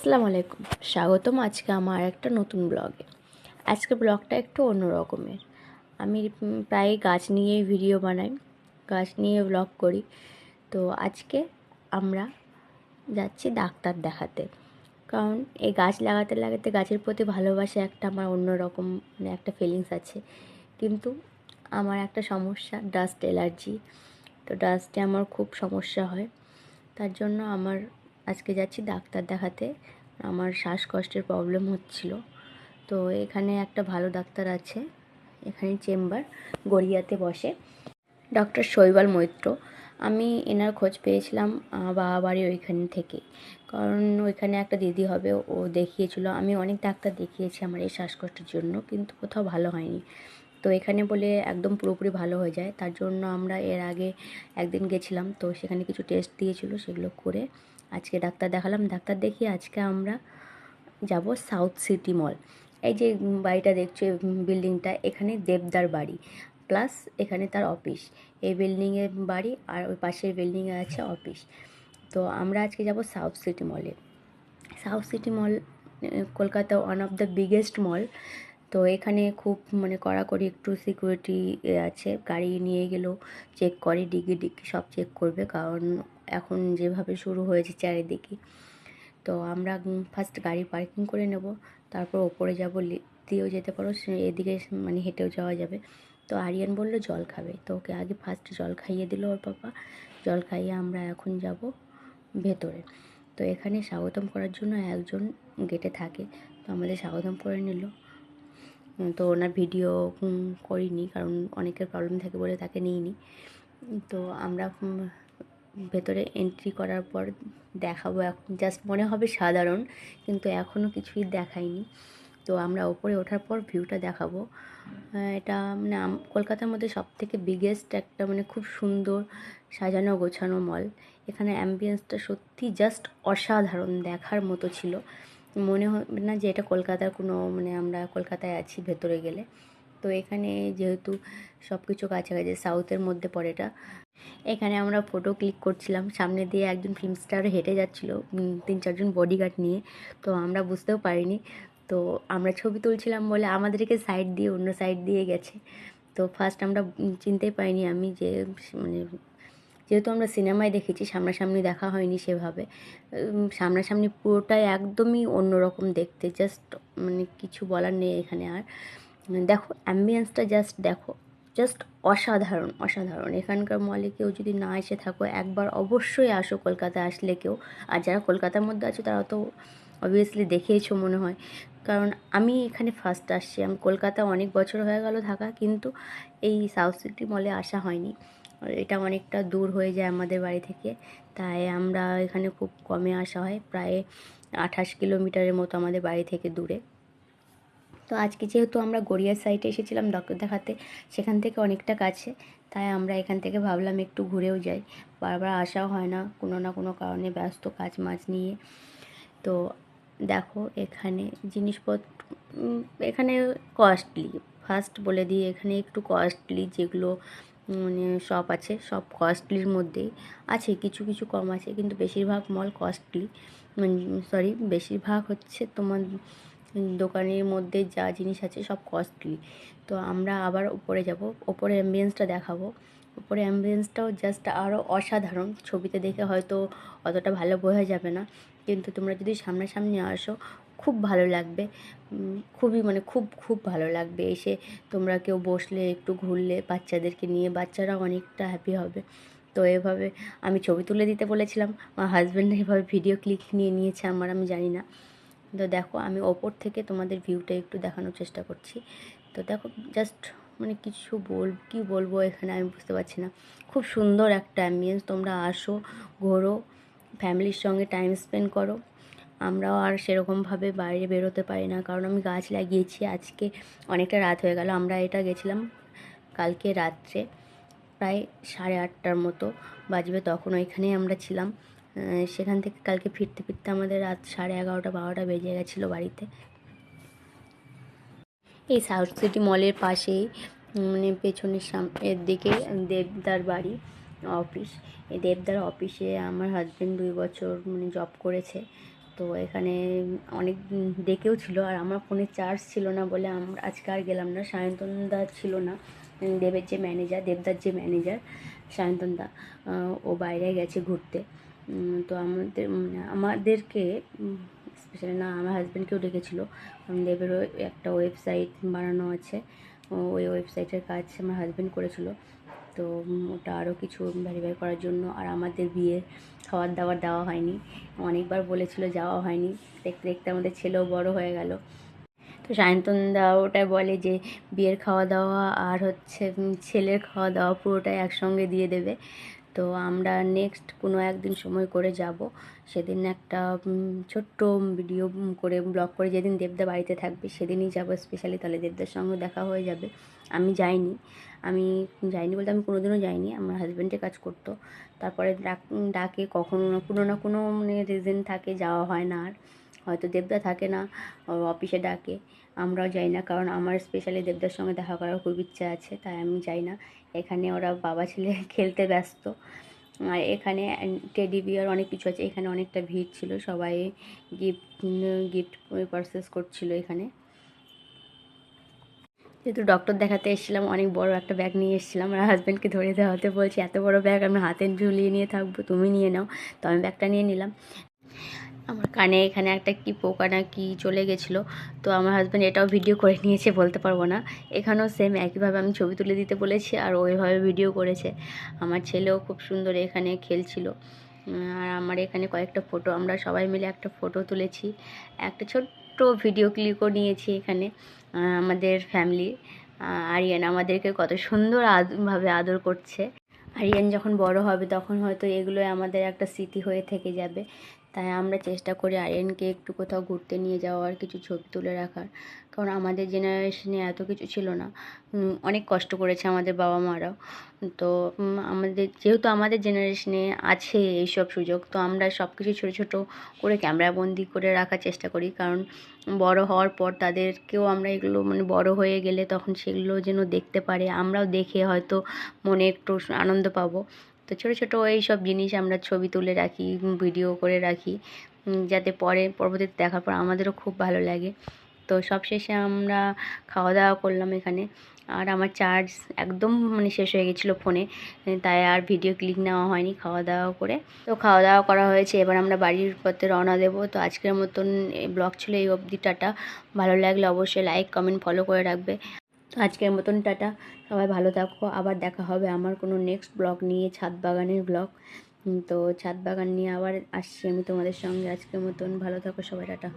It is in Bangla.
আসসালামু আলাইকুম। স্বাগতম আজকে আমার একটা নতুন ব্লগে। আজকের ব্লগটা একটু অন্য রকমের। আমি প্রায় গাছ নিয়েই ভিডিও বানাই, গাছ নিয়ে ব্লগ করি। তো আজকে আমরা যাচ্ছি ডাক্তার দেখাতে। কারণ এই গাছ লাগাতে লাগাতে গাছের প্রতি ভালোবাসা একটা আমার অন্যরকম মানে একটা ফিলিংস আছে। কিন্তু আমার একটা সমস্যা ডাস্ট অ্যালার্জি তো ডাস্টে আমার খুব সমস্যা হয়। তার জন্য আমার আজকে যাচ্ছি ডাক্তার দেখাতে। আমার শ্বাসকষ্টের প্রবলেম হচ্ছিল। তো এখানে একটা ভালো ডাক্তার আছে, এখানে চেম্বার, গড়িয়াতে বসে। ডক্টর শৈবাল মৈত্র। আমি এনার খোঁজ পেয়েছিলাম বাবা বাড়ি ওইখান থেকে। কারণ ওইখানে একটা দিদি হবে, ও দেখিয়েছিল। আমি অনেক ডাক্তার দেখিয়েছি আমার এই শ্বাসকষ্টের জন্য, কিন্তু কোথাও ভালো হয়নি। তো এখানে বলে একদম পুরোপুরি ভালো হয়ে যায়। তার জন্য আমরা এর আগে একদিন গেছিলাম, তো সেখানে কিছু টেস্ট দিয়েছিল, সেগুলো করে আজকে ডাক্তার দেখালাম, ডাক্তার দেখিয়ে আজকে আমরা যাব সাউথ সিটি মল। এই যে বাড়িটা দেখছ বিল্ডিংটা, এখানে দেবদার বাড়ি, প্লাস এখানে তার অফিস। এই বিল্ডিংয়ে বাড়ি আর ওই পাশের বিল্ডিংয়ে আছে অফিস। তো আমরা আজকে যাব সাউথ সিটি মলে। South City mall, Kolkata one of the biggest mall তো এখানে খুব মানে কড়াকড়ি একটু সিকিউরিটি আছে, গাড়ি নিয়ে গেলেও চেক করে ডিগি ডিগি সব চেক করবে। কারণ এখন যেভাবে শুরু হয়েছে চারিদিকে। তো আমরা ফার্স্ট গাড়ি পার্কিং করে নেব, তারপর ওপরে যাব দিয়েও যেতে পারো এদিকে মানে হেঁটেও যাওয়া যাবে। তো আরিয়ান বলল, জল খাবে। তো ওকে আগে ফার্স্ট জল খাইয়ে দিল ওর পাপা। জল খাইয়ে আমরা এখন যাব ভেতরে। তো এখানে স্বাগতম করার জন্য একজন গেটে থাকে। তো আমাদের স্বাগতম করে নিল। তো ওনার ভিডিও করিনি, কারণ অনেকের প্রবলেম থাকে বলে তাকে নিইনি। তো আমরা ভেতরে এন্ট্রি করার পর দেখাবো এখন জাস্ট মনে হবে সাধারণ, কিন্তু এখনও কিছুই দেখায়নি তো আমরা ওপরে ওঠার পর ভিউটা দেখাবো। এটা মানে কলকাতার মধ্যে সব থেকে বিগেস্ট একটা মানে খুব সুন্দর সাজানো গোছানো মল এখানে অ্যাম্বিয়েন্সটা সত্যি জাস্ট অসাধারণ দেখার মতো ছিল। মনে হবে না যে এটা কলকাতার কোনো মানে আমরা কলকাতায় আছি ভেতরে গেলে। তো এখানে যেহেতু সব কিছু কাছাকাছি সাউথের মধ্যে পড়ে এটা। এখানে আমরা ফটো ক্লিক করছিলাম, সামনে দিয়ে একজন ফিল্ম স্টার হেঁটে যাচ্ছিল তিন চারজন বডিগার্ড নিয়ে। তো আমরা বুঝতেও পারিনি। তো আমরা ছবি তুলছিলাম বলে আমাদেরকে সাইড দিয়ে, অন্য সাইড দিয়ে গেছে। তো ফার্স্ট আমরা চিনতেই পাইনি আমি যে মানে যেহেতু আমরা সিনেমায় দেখেছি, সামনাসামনি দেখা হয়নি সেভাবে। সামনাসামনি পুরোটাই একদমই অন্যরকম দেখতে জাস্ট মানে কিছু বলার নেই এখানে আর। দেখো অ্যাম্বিয়েন্সটা জাস্ট দেখো জাস্ট অসাধারণ অসাধারণ। এখানকার মলে কেউ যদি না এসে থাকো, একবার অবশ্যই আসো কলকাতায় আসলে কেউ। আর যারা কলকাতার মধ্যে আছো, তারা তো অবভিয়াসলি দেখেইছো মনে হয়। কারণ আমি এখানে ফার্স্ট আসছি। আমি কলকাতা অনেক বছর হয়ে গেল থাকা, কিন্তু এই সাউথ সিটি মলে আসা হয়নি। এটা অনেকটা দূর হয়ে যায় আমাদের বাড়ি থেকে। তাই আমরা এখানে খুব কমে আসা হয়, প্রায় আঠাশ কিলোমিটারের মতো আমাদের বাড়ি থেকে দূরে। তো আজকে যেহেতু আমরা গড়িয়ার সাইডে এসেছিলাম ডক্টর দেখাতে, সেখান থেকে অনেকটা কাছে। তাই আমরা এখান থেকে ভাবলাম একটু ঘুরেও যাই। বারবার আসাও হয় না, কোনো না কোনো কারণে ব্যস্ত কাজ মাছ নিয়ে। তো দেখো এখানে জিনিসপত্র এখানে কস্টলি ফার্স্ট বলে দিই, এখানে একটু কস্টলি যেগুলো মানে শপ আছে, সব কস্টলির মধ্যেই। আছে, কিছু কিছু কম আছে, কিন্তু বেশিরভাগ মল কস্টলি সরি বেশিরভাগ হচ্ছে তোমার দোকানের মধ্যে যা জিনিস আছে সব কস্টলি তো আমরা আবার উপরে যাব ওপরে অ্যাম্বিয়েন্সটা দেখাবো। উপরে অ্যাম্বিয়েন্সটাও জাস্ট আরও অসাধারণ। ছবিতে দেখে হয়তো অতটা ভালো বোঝা যাবে না, কিন্তু তোমরা যদি সামনাসামনি আসো, খুব ভালো লাগবে। খুবই মানে খুব খুব ভালো লাগবে। এসে তোমরা কেউ বসলে, একটু ঘুরলে, বাচ্চাদেরকে নিয়ে বাচ্চারা অনেকটা হ্যাপি হবে। তো এভাবে আমি ছবি তুলে দিতে বলেছিলাম, আমার হাজব্যান্ড এভাবে ভিডিও ক্লিক নিয়ে নিয়েছে আমার, আমি জানি না। তো দেখো, আমি ওপর থেকে তোমাদের ভিউটা একটু দেখানোর চেষ্টা করছি। তো দেখো জাস্ট মানে কিছু বল, কি বলব এখানে আমি বুঝতে পারছি না। খুব সুন্দর একটা অ্যাম্বিয়েন্স তোমরা আসো, ঘোরো ফ্যামিলির সঙ্গে টাইম স্পেন্ড করো। আমরাও আর সেরকমভাবে বাইরে বেরোতে পারি না, কারণ আমি গাছ লাগিয়েছি, আজকে অনেকটা রাত হয়ে গেল। আমরা এটা গেছিলাম কালকে রাত্রে, প্রায় সাড়ে আটটার মতো বাজবে, তখন ওইখানেই আমরা ছিলাম। সেখান থেকে কালকে ফিরতে ফিরতে আমাদের রাত সাড়ে এগারোটা, বারোটা বেজে গেছিল বাড়িতে। এই সাউথ সিটি মলের পাশেই মানে পেছনের সামনের দিকে দেবদার বাড়ি অফিস। এই দেবদার অফিসে আমার হাজব্যান্ড দুই বছর মানে জব করেছে। তো এখানে অনেক ডেকেও ছিল, আর আমার ফোনে চার্জ ছিল না বলে আমরা আজকে আর গেলাম না। সায়ন্তনদা ছিল না দেবের যে ম্যানেজার দেবদার যে ম্যানেজার সায়ন্তনদা ও বাইরে গেছে ঘুরতে। তো আমাদের আমাদেরকে স্পেশালি না, আমার হাজব্যান্ডকেও ডেকেছিলো। কারণ দেবেরও একটা ওয়েবসাইট বানানো আছে। ওই ওয়েবসাইটের কাজ আমার হাজব্যান্ড করেছিল। তো ওটা আরও কিছু ভেরিফাই করার জন্য। আর আমাদের বিয়ে খাওয়ার দাবার দেওয়া হয়নি। অনেকবার বলেছিল যাওয়া হয়নি। দেখতে দেখতে আমাদের ছেলেও বড় হয়ে গেল। তো সায়ন্তনদা ওটাই বলে যে, বিয়ের খাওয়া দাওয়া আর হচ্ছে ছেলের খাওয়া দাওয়া পুরোটাই একসঙ্গে দিয়ে দেবে। তো আমরা নেক্সট কোনো একদিন সময় করে যাব। সেদিন একটা ছোট্ট ভিডিও করে ব্লগ করে যেদিন দেবদা বাড়িতে থাকবে সেদিনই যাব স্পেশালি তাহলে দেবদার সঙ্গে দেখা হয়ে যাবে। আমি যাইনি। আমি যাইনি বলতে আমি কোনোদিনও যাইনি। আমার হাজব্যান্ডে কাজ করতো। তারপরে ডাক ডাকে কখনো কোনো না কোনো মানে রিজন থাকে, যাওয়া হয় না আর। হয়তো দেবদা থাকে না অফিসে ডাকে। আমরাও যাই না, কারণ আমার স্পেশালি দেবদার সঙ্গে দেখা করার খুব ইচ্ছা আছে, তাই আমি যাই না। এখানে ওরা বাবা ছেলে খেলতে ব্যস্ত। আর এখানে টেডি বিয়ার অনেক কিছু আছে, এখানে অনেকটা ভিড় ছিল, সবাই গিফট গিফট পারচেস করছিল এখানে। যেহেতু ডক্টর দেখাতে এসেছিলাম, অনেক বড় একটা ব্যাগ নিয়ে এসেছিলাম আমার হাজব্যান্ডকে ধরে দেওয়াতে বলছি, এত বড় ব্যাগ আমি হাতে ঝুলিয়ে নিয়ে থাকব, তুমি নিয়ে নাও। তো আমি ব্যাগটা নিয়ে নিলাম। আমার কানে এখানে একটা কি পোকা না কি চলে গেছিল। তো আমার হাজব্যান্ড এটাও ভিডিও করে নিয়েছে, বলতে পারব না। এখানেও সেম একইভাবে আমি ছবি তুলে দিতে বলেছি আর ওইভাবে ভিডিও করেছে। আমার ছেলেও খুব সুন্দর এখানে খেলছিল। আর আমার এখানে কয়েকটা ফটো আমরা সবাই মিলে একটা ফটো তুলেছি। একটা ছোট্ট ভিডিও ক্লিকও নিয়েছি এখানে আমাদের ফ্যামিলি আরিয়ান আমাদেরকে কত সুন্দর ভাবে আদর করছে। আরিয়ান যখন বড় হবে তখন হয়তো এগুলোই আমাদের একটা স্মৃতি হয়ে থেকে যাবে। তাই আমরা চেষ্টা করি আরিয়ানকে একটু কোথাও ঘুরতে নিয়ে যাওয়ার কিছু ছবি তুলে রাখার। কারণ আমাদের জেনারেশনে এত কিছু ছিল না। অনেক কষ্ট করেছে আমাদের বাবা মারাও তো আমাদের, যেহেতু আমাদের জেনারেশনে আছে এইসব সুযোগ, তো আমরা সব কিছু ছোটো ছোটো করে ক্যামেরাবন্দি করে রাখার চেষ্টা করি। কারণ, বড় হওয়ার পর তাদেরকেও আমরা এগুলো মানে বড় হয়ে গেলে তখন সেগুলো যেন দেখতে পারে। আমরাও দেখে হয়তো মনে একটু আনন্দ পাবো। তো ছোটো ছোটো এই সব জিনিস আমরা ছবি তুলে রাখি ভিডিও করে রাখি যাতে পরে পরবর্তীতে দেখার পর আমাদেরও খুব ভালো লাগে। তো সবশেষে আমরা খাওয়া দাওয়া করলাম এখানে। আর আমার চার্জ একদম মানে শেষ হয়ে গেছিল ফোনে তাই আর ভিডিও ক্লিক নেওয়া হয়নি খাওয়া দাওয়া করে। তো খাওয়া দাওয়া করা হয়েছে, এবার আমরা বাড়ির পথে রওনা দেবো। তো আজকের মতন ব্লগ ছিল এই অবধি, টাটা। ভালো লাগলে অবশ্যই লাইক কমেন্ট ফলো করে রাখবে। আজকের মতন টাটা। সবাই ভালো থাকো। আবার দেখা হবে আমার কোনো নেক্সট ব্লগ নিয়ে, ছাদ বাগানের ব্লগ তো ছাদ বাগান নিয়ে আবার আসছি আমি তোমাদের সঙ্গে আজকের মতন। ভালো থাকো সবাই, টাটা।